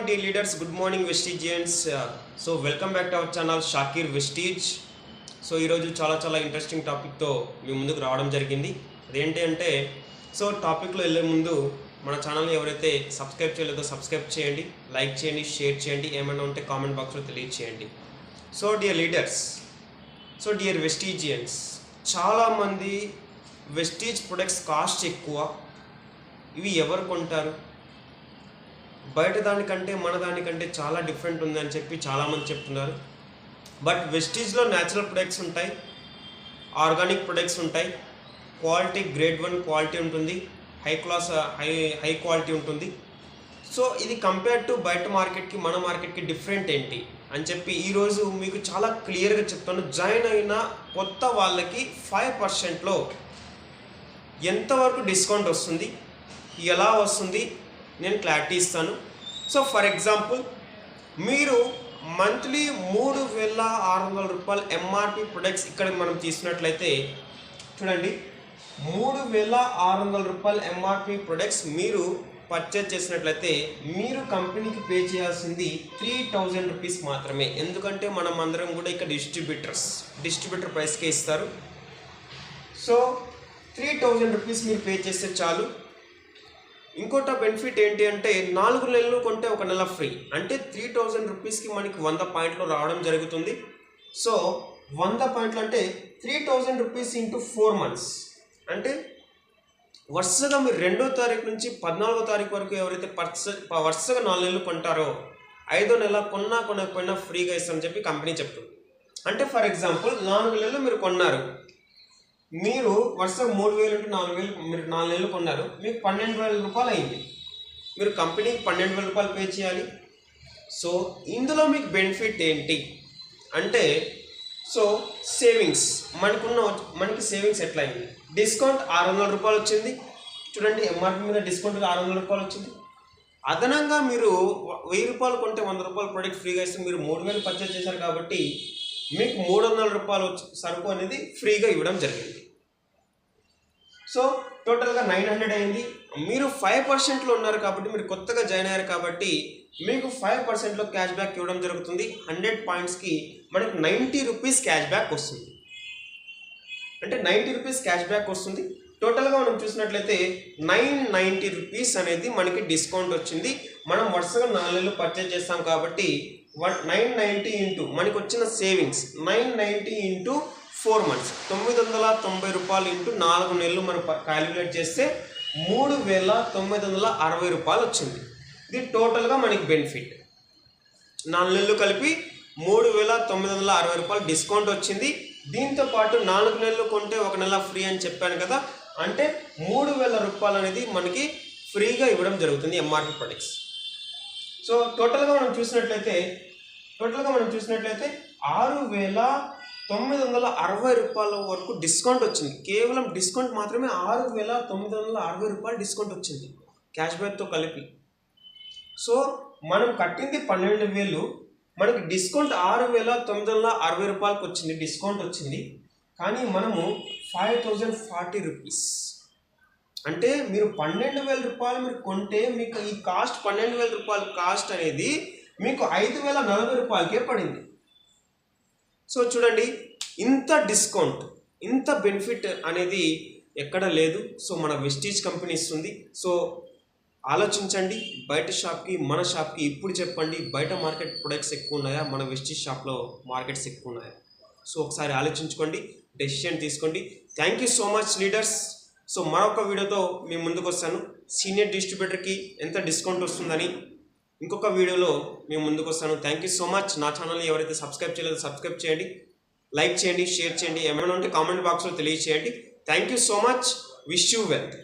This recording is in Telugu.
Morning the leaders good morning Vestigians so welcome back to our channel Shakir Vestige so ఈరోజు చాలా చాలా ఇంట్రెస్టింగ్ టాపిక్తో మీ ముందుకు రావడం జరిగింది. అదేంటి అంటే సో టాపిక్లో వెళ్ళే ముందు మన ఛానల్ని ఎవరైతే సబ్స్క్రైబ్ చేయలేదో సబ్స్క్రైబ్ చేయండి లైక్ చేయండి షేర్ చేయండి ఏమైనా ఉంటే కామెంట్ బాక్స్లో తెలియచేయండి. So dear leaders so dear Vestigians చాలామంది వెస్టీజ్ ప్రొడక్ట్స్ కాస్ట్ ఎక్కువ. ఇవి ఎవరు కొంటారు? బయట దానికంటే మన దానికంటే చాలా డిఫరెంట్ ఉందని చెప్పి చాలామంది చెప్తున్నారు. బట్ వెస్టీజ్లో న్యాచురల్ ప్రొడక్ట్స్ ఉంటాయి ఆర్గానిక్ ప్రొడక్ట్స్ ఉంటాయి. క్వాలిటీ గ్రేడ్ వన్ క్వాలిటీ ఉంటుంది high class high high quality ఉంటుంది. సో ఇది కంపేర్ టు బయట మార్కెట్కి మన మార్కెట్కి డిఫరెంట్ ఏంటి అని చెప్పి ఈరోజు మీకు చాలా క్లియర్గా చెప్తాను జాయిన్ అయిన కొత్త వాళ్ళకి ఫైవ్ పర్సెంట్లో ఎంతవరకు డిస్కౌంట్ వస్తుంది ఎలా వస్తుంది నేను క్లారిటీ ఇస్తాను. సో ఫర్ ఎగ్జాంపుల్ మీరు మంత్లీ మూడు వేల ఆరు వందల రూపాయలు ఎంఆర్పి ప్రొడక్ట్స్ ఇక్కడ మనం తీసుకున్నట్లయితే చూడండి మూడు వేల ఆరు వందల రూపాయలు ఎంఆర్పి ప్రొడక్ట్స్ మీరు పర్చేజ్ చేసినట్లయితే మీరు కంపెనీకి పే చేయాల్సింది త్రీ థౌజండ్ రూపీస్ మాత్రమే. ఎందుకంటే మనం అందరం కూడా ఇక్కడ డిస్ట్రిబ్యూటర్స్ డిస్ట్రిబ్యూటర్ ప్రైస్కే ఇస్తారు. సో త్రీ థౌజండ్ రూపీస్ మీరు పే చేస్తే చాలు. ఇంకోట బెనిఫిట్ ఏంటి అంటే నాలుగు నెలలు కొంటే ఒక నెల ఫ్రీ అంటే త్రీ థౌజండ్ రూపీస్కి మనకి వంద పాయింట్లు రావడం జరుగుతుంది. సో వంద పాయింట్లు అంటే three thousand rupees into four months అంటే వరుసగా మీరు రెండో తారీఖు నుంచి పద్నాలుగో తారీఖు వరకు ఎవరైతే పర్స వరుసగా నాలుగు నెలలు కొంటారో ఐదో నెల కొన్నా కొనకపోయినా ఫ్రీగా ఇస్తామని చెప్పి కంపెనీ చెప్తుంది. అంటే ఫర్ ఎగ్జాంపుల్ నాలుగు నెలలు మీరు కొన్నారు. మీరు వరుస మూడు వేలు అంటే నాలుగు వేలు మీరు నాలుగు నెలలు కొన్నారు మీకు పన్నెండు వేల రూపాయలు అయింది. మీరు కంపెనీకి పన్నెండు వేల రూపాయలు పే చేయాలి. సో ఇందులో మీకు బెనిఫిట్ ఏంటి? అంటే సో సేవింగ్స్ మనకున్న మనకి సేవింగ్స్ ఎట్లా అయింది డిస్కౌంట్ ఆరు వందల రూపాయలు వచ్చింది. చూడండి ఎంఆర్పి మీద డిస్కౌంట్ ఆరు వందల రూపాయలు వచ్చింది. అదనంగా మీరు వెయ్యి రూపాయలు కొంటే వంద రూపాయలు ప్రొడక్ట్ ఫ్రీగా ఇస్తే మీరు మూడు వేలు పర్చేస్ చేశారు కాబట్టి మీకు మూడు వందల రూపాయలు వచ్చి సరుకు అనేది ఫ్రీగా ఇవ్వడం జరిగింది. సో టోటల్గా నైన్ హండ్రెడ్ అయింది. మీరు ఫైవ్ పర్సెంట్లో ఉన్నారు కాబట్టి మీరు కొత్తగా జాయిన్ అయ్యారు కాబట్టి మీకు ఫైవ్ పర్సెంట్లో క్యాష్ బ్యాక్ ఇవ్వడం జరుగుతుంది. హండ్రెడ్ పాయింట్స్కి మనకు నైంటీ రూపీస్ క్యాష్ బ్యాక్ వస్తుంది. అంటే నైంటీ రూపీస్ క్యాష్ బ్యాక్ వస్తుంది. టోటల్గా మనం చూసినట్లయితే నైన్ నైంటీ రూపీస్ అనేది మనకి డిస్కౌంట్ వచ్చింది. మనం వరుసగా నాలుగు నెలలు పర్చేజ్ చేస్తాం కాబట్టి వన్ నైన్ నైంటీ ఇంటూ మనకి వచ్చిన savings nine ninety into four months. తొమ్మిది వందల తొంభై రూపాయలు ఇంటూ నాలుగు నెలలు మనం క్యాలిక్యులేట్ చేస్తే మూడు వేల తొమ్మిది వందల అరవై రూపాయలు వచ్చింది. ఇది టోటల్గా మనకి బెనిఫిట్ నాలుగు నెలలు కలిపి మూడు వేల తొమ్మిది వందల అరవై రూపాయలు డిస్కౌంట్ వచ్చింది. దీంతో పాటు నాలుగు నెలలు కొంటే ఒక నెల ఫ్రీ అని చెప్పాను కదా. అంటే మూడు వేల రూపాయలు అనేది మనకి ఫ్రీగా ఇవ్వడం జరుగుతుంది ఎంఆర్పి ప్రొడక్ట్స్ సో టోటల్గా మనం చూసినట్లయితే టోటల్గా మనం చూసినట్లయితే ఆరు వేల తొమ్మిది వందల అరవై రూపాయల వరకు డిస్కౌంట్ వచ్చింది. కేవలం డిస్కౌంట్ మాత్రమే ఆరు వేల తొమ్మిది వందల అరవై రూపాయలు డిస్కౌంట్ వచ్చింది క్యాష్ బ్యాక్తో కలిపి. సో మనం కట్టింది పన్నెండు వేలు మనకి డిస్కౌంట్ ఆరు వేల తొమ్మిది వందల అరవై రూపాయలకు వచ్చింది డిస్కౌంట్ వచ్చింది. కానీ మనము ఫైవ్ థౌజండ్ ఫార్టీ రూపీస్. అంటే మీరు పన్నెండు వేల రూపాయలు మీరు కొంటే మీకు ఈ కాస్ట్ పన్నెండు వేల రూపాయల కాస్ట్ అనేది మీకు ఐదు వేల నలభై రూపాయలకే పడింది. సో చూడండి ఇంత డిస్కౌంట్ ఇంత బెనిఫిట్ అనేది ఎక్కడ లేదు. సో మన వెస్టీజ్ కంపెనీ ఇస్తుంది. సో ఆలోచించండి బయట షాప్కి మన షాప్కి ఇప్పుడు చెప్పండి బయట మార్కెట్ ప్రొడక్ట్స్ ఎక్కువ ఉన్నాయా? మన వెస్టీజ్ షాప్లో మార్కెట్స్ ఎక్కువ ఉన్నాయా? సో ఒకసారి ఆలోచించుకోండి డెసిషన్ తీసుకోండి. Thank you so much leaders so మరొక వీడియోతో మేము ముందుకు వస్తాను. సీనియర్ డిస్ట్రిబ్యూటర్కి ఎంత డిస్కౌంట్ వస్తుందని ఇంకొక వీడియోలో మేము ముందుకు వస్తాను. థ్యాంక్ యూ సో మచ్ నా ఛానల్ని ఎవరైతే సబ్స్క్రైబ్ చేయలేదో సబ్స్క్రైబ్ చేయండి. లైక్ చేయండి షేర్ చేయండి. ఏమైనా ఉంటే కామెంట్ బాక్స్లో తెలియచేయండి. Thank you so much wish you wealth